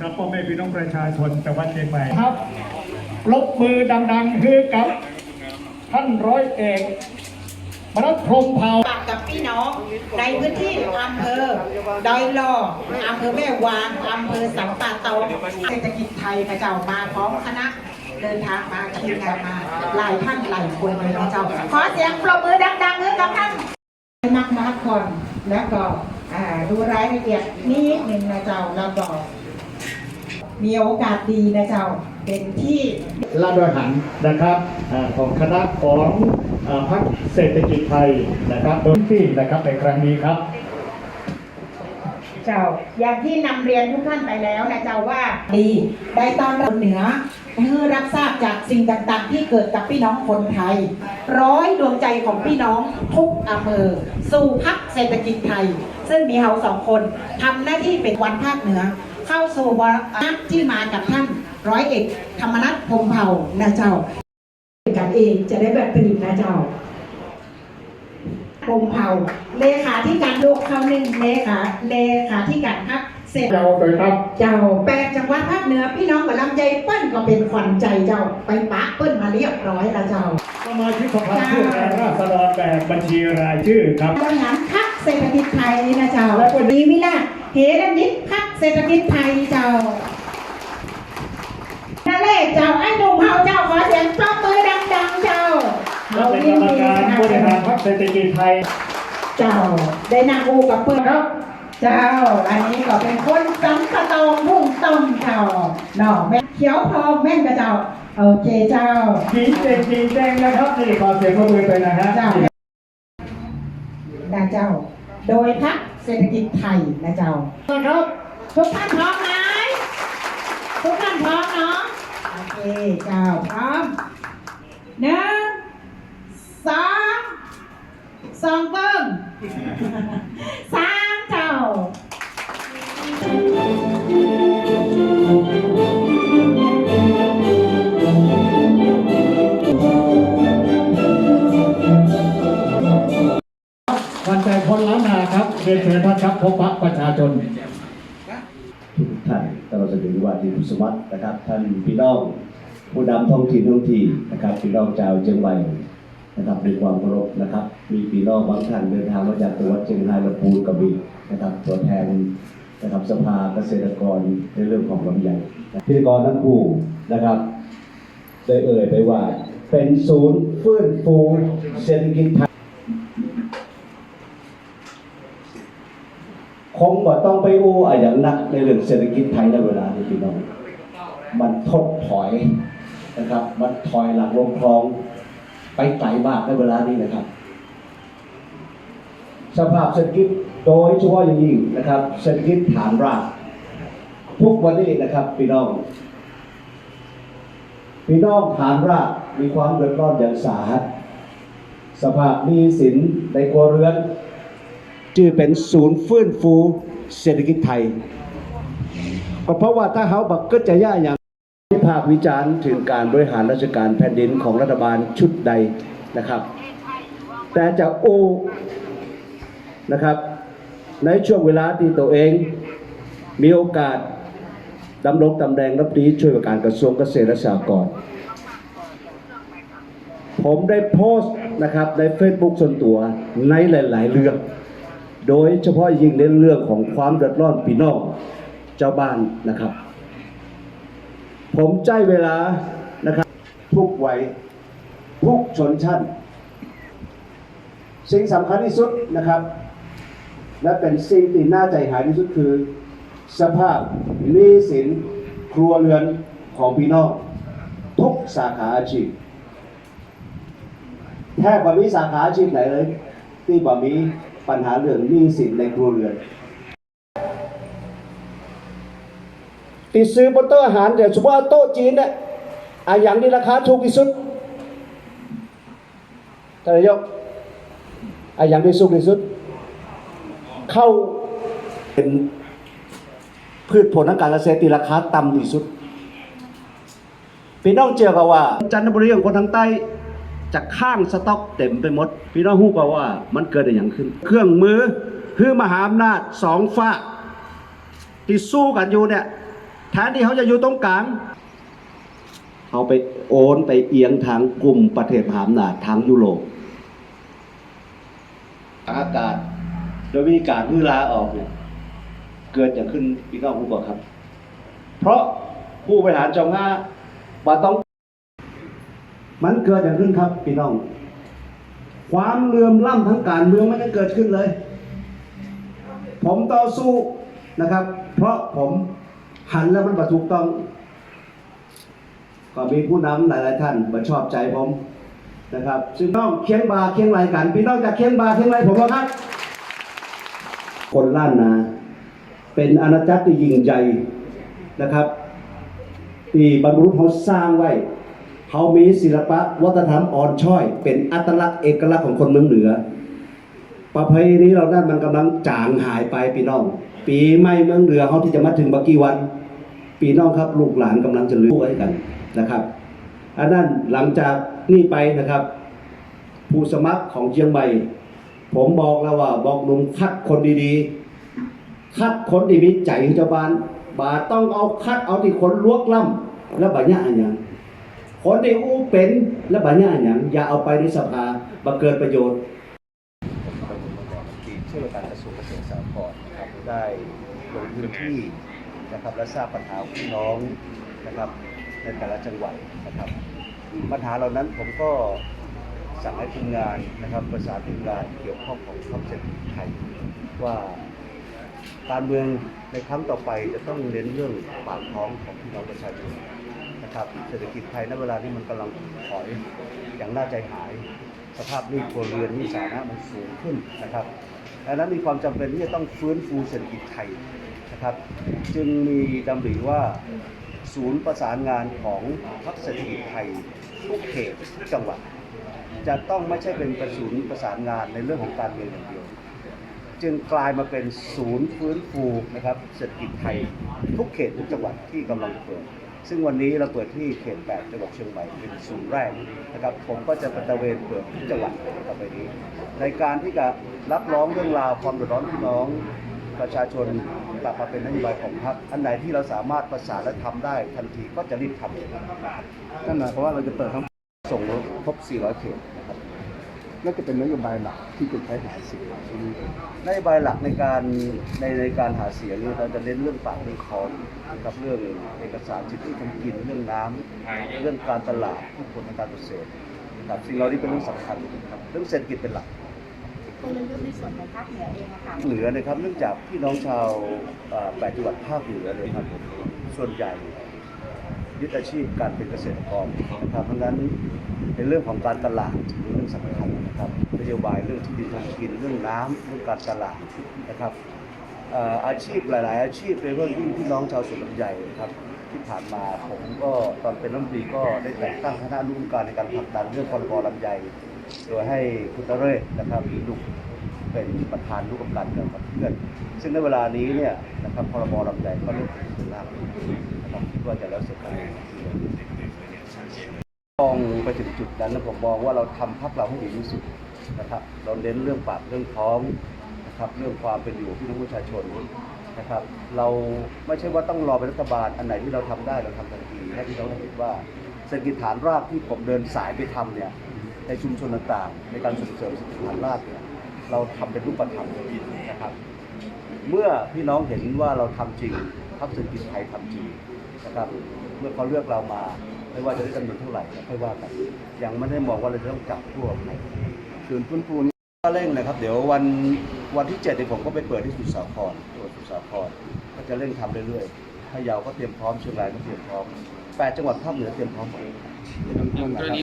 ครับพ่อแม่พี่น้องประชาชนจังหวัดเชียงใหม่ครับปรบมือดังๆคือกับท่านร้อยเอกมนัสพรหมเผ่าฝากกับพี่น้องในพื้นที่อำเภอดอยหล่ออำเภอแม่วางอำเภอสัมปะตองเศรษฐกิจไทยพระเจ้ามาพร้อมคณะเดินทางมาทีมงานมาหลายท่านหลายคนเลยพระเจ้า ขอเสียงปรบมือดังๆให้กับท่านนักมาก่อนแล้วก็อ่าดูรายละเอียดนิดหนึ่งนะเจ้าแล้วก็ มีโอกาสดีนะเจ้าเป็นที่ลาดอยหันนะครับอ่าของคณะของอ่าพรรคเศรษฐกิจไทยนะครับโดยที่นะครับในครั้งนี้ครับ เจ้าอย่างที่นำเรียนทุกท่านไปแล้วนะเจ้าว่าดีได้ตอนรับเหนือเพื่อรับทราบจากสิ่งต่างๆ ที่เกิดกับพี่น้องคนไทย ร้อยดวงใจของพี่น้องทุกอำเภอสู่พักเศรษฐกิจไทย ซึ่งมีเราสองคนทำหน้าที่เป็นวันภาคเหนือ เข้าสู่วาระที่มากับท่านร้อยเอกธรรมนัฐพรหมเผ่านะเจ้ากันเองจะได้แบบผลิตนะเจ้าพงเผาเลขาที่การโลกเข้าหนึ่งเลขาเลขาที่การพักเสร็จเราโดยครับ เจ้าแปดจังหวัดภาคเหนือพี่น้องกับลำใจเปิ้ลก็เป็นขวัญใจเจ้าไปปะเปิ้ลมาเรียบร้อยแล้วเจ้าสมาชิกสภาผู้แทนราษฎรแบบบัญชีรายชื่อครับบริหารพักเศรษฐกิจไทยนะเจ้าและวันนี้วินาศเฮรัญยิตพักเศรษฐกิจไทยเจ้านั่นแหละเจ้าไอ้หนุ่มเฮาเจ้าขอเสียงปรบมือดังๆเจ้าและเป็นกรรมการบริหารพรรคเศรษฐกิจไทย เจ้าได้นางอูกับเพื่อนครับเจ้า อันนี้ก็เป็นคนสัมปะตองพุ่งต้มเจ้าหน่อแม่เขียวทองแม่นกับเจ้าโอเคเจ้าจีนเจงจีนแดงนะครับนี่ขอเสียงปรบมือไปนะฮะเจ้านะเจ้า โดยพักเศรษฐกิจไทยนะเจ้านะครับ ทุกท่านพร้อมไหมทุกท่านพร้อมเนาะโอเคเจ้าพร้อมหนึ่งสองสองเบิ้งสามเจ้าวันใจคนล้านนาครับเรียนเชิญท่านครับพบปะประชาชน ท่านตลอดจนถึงวันที่ผู้สมัครนะครับ ท่านพี่น้องผู้นำท้องถิ่นท้องที่นะครับพี่น้องชาวเชียงใหม่นะครับด้วยความเคารพนะครับ มีพี่น้องบางท่านเดินทางมาจากจังหวัดเชียงรายลำพูนกระบี่นะครับ ตัวแทนนะครับสภาเกษตรกรในเรื่องของลำไยพิธีกรทั้งคู่นะครับได้เอ่ยไปว่า เป็นศูนย์ฟื้นฟูเศรษฐกิจไทย คงบ่ต้องไปอู้อะอย่างหนักในเรื่องเศรษฐกิจไทยในเวลานี้พี่น้อง มันทดถอยนะครับ มันถอยหลังลงคลอง ไปไกลมากในเวลานี้นะครับ สภาพเศรษฐกิจโดยเฉพาะอย่างยิ่งนะครับ เศรษฐกิจฐานรากทุกวันนี้นะครับพี่น้องพี่น้องฐานรากมีความเดือดร้อนอย่างสาหัส สภาพหนี้สินในครัวเรือน ชื่เป็นศูนย์ฟื้นฟูเศรษฐกิจไทยก็เพราะว่าถ้าเขาบักก็จะย่าอย่างวิพากษ์วิจารณ์ถึงการบริหารราชการแผ่นดินของรัฐบาลชุดใดนะครับ แต่จะโอนะครับ ในช่วงเวลาที่ตัวเองมีโอกาสดำรงตำแหน่งรัฐมนตรีช่วยว่าการกระทรวงเกษตรและสหกรณ์ผมได้โพสต์นะครับใน Facebook ส่วนตัวในหลาย ๆ เรื่อง โดยเฉพาะยิ่งในเรื่องของความเดือดร้อนพี่น้องเจ้าบ้านนะครับ ผมใจเวลานะครับ ทุกวัยทุกชนชั้น สิ่งสำคัญที่สุดนะครับ และเป็นสิ่งที่น่าใจหายที่สุดคือ สภาพหนี้สินครัวเรือนของพี่น้องทุกสาขาอาชีพแทบบ่มีสาขาอาชีพไหนเลย ที่บ่มี ปัญหาเรื่องหนี้สินในครัวเรือนติดซื้อบนโต๊ะอาหารอย่างสมมติว่าโต๊ะจีนเนี่ยอะอย่างที่ราคาถูกที่สุดท่านนายกอะอย่างที่สูงที่สุด เข้าเป็นพืชผลทางการเกษตรที่ราคาต่ำที่สุดพี่น้องเจอกับว่า จันทบุรีของคนทางใต้ จากข้างสต็อกเต็มไปหมด พี่น้องฮู้ป่าว่ามันเกิดอะไรอย่างขึ้น เครื่องมือคือมหาอำนาจสองฝาที่สู้กันอยู่เนี่ยแทนที่เขาจะอยู่ตรงกลางเขาไปโอนไปเอียงทางกลุ่มประเทศมหาอำนาจทางยุโรปอากาศโดยวิธีการมือลาออกเนี่ยเกิดอย่างขึ้นพี่น้องผู้บอกครับ เพราะผู้บริหารเจองาว่าต้อง มันเกิดอย่างขึ้นครับพี่น้อง ความเลื่อมล้ำทางการเมืองมันจะเกิดขึ้นเลย ผมต่อสู้นะครับ เพราะผมหันแล้วมันประถูกต้องก็มีผู้นำหลายๆท่านมาชอบใจผมนะครับ ซึ่งต้องเคียงบาเคียงไหลกัน พี่น้องจากเคียงบาเคียงไหลผมว่าครับ คนล้านนา เป็นอาณาจักรที่ยิ่งใหญ่นะครับ ที่บรรพบุรุษเขาสร้างไว้ เขามีศิลปะวัฒนธรรมอ่อนช้อย เป็นอัตลักษณ์เอกลักษณ์ของคนเมืองเหนือ ประเพณีเรานั้นมันกำลังจางหายไปพี่น้อง ปีใหม่เมืองเหนือเขาที่จะมาถึงบักกี่วัน ปีน้องครับลูกหลานกำลังจะลืมไว้กันนะครับ อันนั้นหลังจากนี่ไปนะครับ ผู้สมัครของเชียงใหม่ ผมบอกแล้วว่าบอกหนุ่มคัดคนดีๆ คัดคนที่มีใจเจ้าบ้านบาต้องเอาคัดเอาที่คนลวกล่ำแล้วบาญญาอันหยัง คนที่อู้เป็นแล้วบาญญาอันหยังอย่าเอาไปในสภาบาเกิดประโยชน์ทีมช่วยการกระทรวงเกษตรสหกรณ์นะครับได้ลงพื้นที่นะครับและทราบปัญหาของพี่น้องนะครับในแต่ละจังหวัดนะครับ ปัญหาเหล่านั้นผมก็สั่งให้ทีมงานนะครับประสานทีมงานเกี่ยวข้องของพรรคเศรษฐกิจไทยว่าการเมืองในครั้งต่อไปจะต้องเน้นเรื่องปากท้องของพี่น้องประชาชน นะครับเศรษฐกิจไทยณเวลานี้มันกำลังถอยอย่างน่าใจหาย สภาพหนี้ครัวเรือนหนี้สาธารณะมันสูงขึ้นนะครับดังนั้นมีความจำเป็นที่จะต้องฟื้นฟูเศรษฐกิจไทยนะครับ จึงมีดำริว่าศูนย์ประสานงานของพรรคเศรษฐกิจไทยทุกเขตทุกจังหวัด จะต้องไม่ใช่เป็นประศูนย์ประสานงานในเรื่องของการเมืองอย่างเดียว จึงกลายมาเป็นศูนย์ฟื้นฟูนะครับเศรษฐกิจไทยทุกเขตทุกจังหวัดที่กำลังเปิด ซึ่งวันนี้เราเปิดที่เขต 8 จังหวัดเชียงใหม่เป็นศูนย์แรกนะครับ ผมก็จะไปตระเวนเปิดทุกจังหวัดต่อไปนี้ ในการที่จะรับร้องเรื่องราวความเดือดร้อนพี่น้องประชาชนกลับมาเป็นนโยบายของพรรคอันไหนที่เราสามารถประสานและทำได้ทันทีก็จะรีบทำกันั่นหมายความว่าเราจะเปิดทั้งส่งครบ 400 เขต นะครับน่าจะเป็นนโยบายหลักที่จะใช้หาเสียงที่นี่นโยบายหลักในการในในการหาเสียงเนี่ยเราจะเน้นเรื่องปากเรื่องคอนนะครับเรื่องเอกสารสิทธิทำกินเรื่องน้ำเรื่องการตลาดผู้คนทางการเกษตรนะครับสิ่งเหล่านี้เป็นเรื่องสำคัญนะครับเรื่องเศรษฐกิจเป็นหลักกลยุทธ์ในส่วนของภาคเหนือเองอะค่ะเหนือนะครับเนื่องจากพี่น้องชาวเอ่อแปดจังหวัดภาคเหนือเลยครับส่วนใหญ่ยึดอาชีพการเป็นเกษตรกรนะครับเพราะฉะนั้น ในเรื่องของการตลาดเป็นเรื่องสำคัญนะครับนโยบายเรื่องที่ดินทำกินเรื่องน้ำเรื่องการตลาดนะครับอาชีพหลาย ๆ อาชีพเป็นเรื่องที่พี่น้องชาวสวนลำไยนะครับที่ผ่านมาผมก็ตอนเป็นรัฐมนตรีก็ได้แต่งตั้งคณะรุ่งการในการผลักดันเรื่องพรบลำไยโดยให้คุณตะเรศนะครับลุกเป็นประธานร่วมกันกับเพื่อน ซึ่งในเวลานี้เนี่ยนะครับพรบลำไยก็เริ่มเป็นร่างนะครับคิดว่าจะแล้วเสร็จภายในเดือน มองไปถึงจุดนั้นนะผมมองว่าเราทำพักเราให้ดีที่สุดนะครับ เราเน้นเรื่องปากเรื่องท้องนะครับ เรื่องความเป็นอยู่พี่น้องประชาชนนะครับ เราไม่ใช่ว่าต้องรอเป็นรัฐบาลอันไหนที่เราทำได้เราทำทันทีให้พี่น้องเห็นว่าเศรษฐกิจฐานรากที่ผมเดินสายไปทำเนี่ยในชุมชนต่างๆในการส่งเสริมเศรษฐกิจฐานรากเนี่ยเราทำเป็นรูปธรรมนะครับ เมื่อพี่น้องเห็นว่าเราทำจริงพรรคเศรษฐกิจไทยทำจริงนะครับ เมื่อเขาเลือกเรามา ไม่ว่าจะได้จำนวนเท่าไหร่ค่อยว่ากันยังไม่ได้บอกว่าเราจะต้องจับทั่วในส่วนฟื้นฟูนี่ก็เร่งเลยครับ เดี๋ยววันวันที่เจ็ดเนี่ยผมก็ไปเปิดที่สุสาครตัวสุสาครก็จะเร่งทำเรื่อยๆพะเยาก็เตรียมพร้อมเชียงรายก็เตรียมพร้อมแปดจังหวัดภาคเหนือเตรียมพร้อมหมดนั่นนะครับ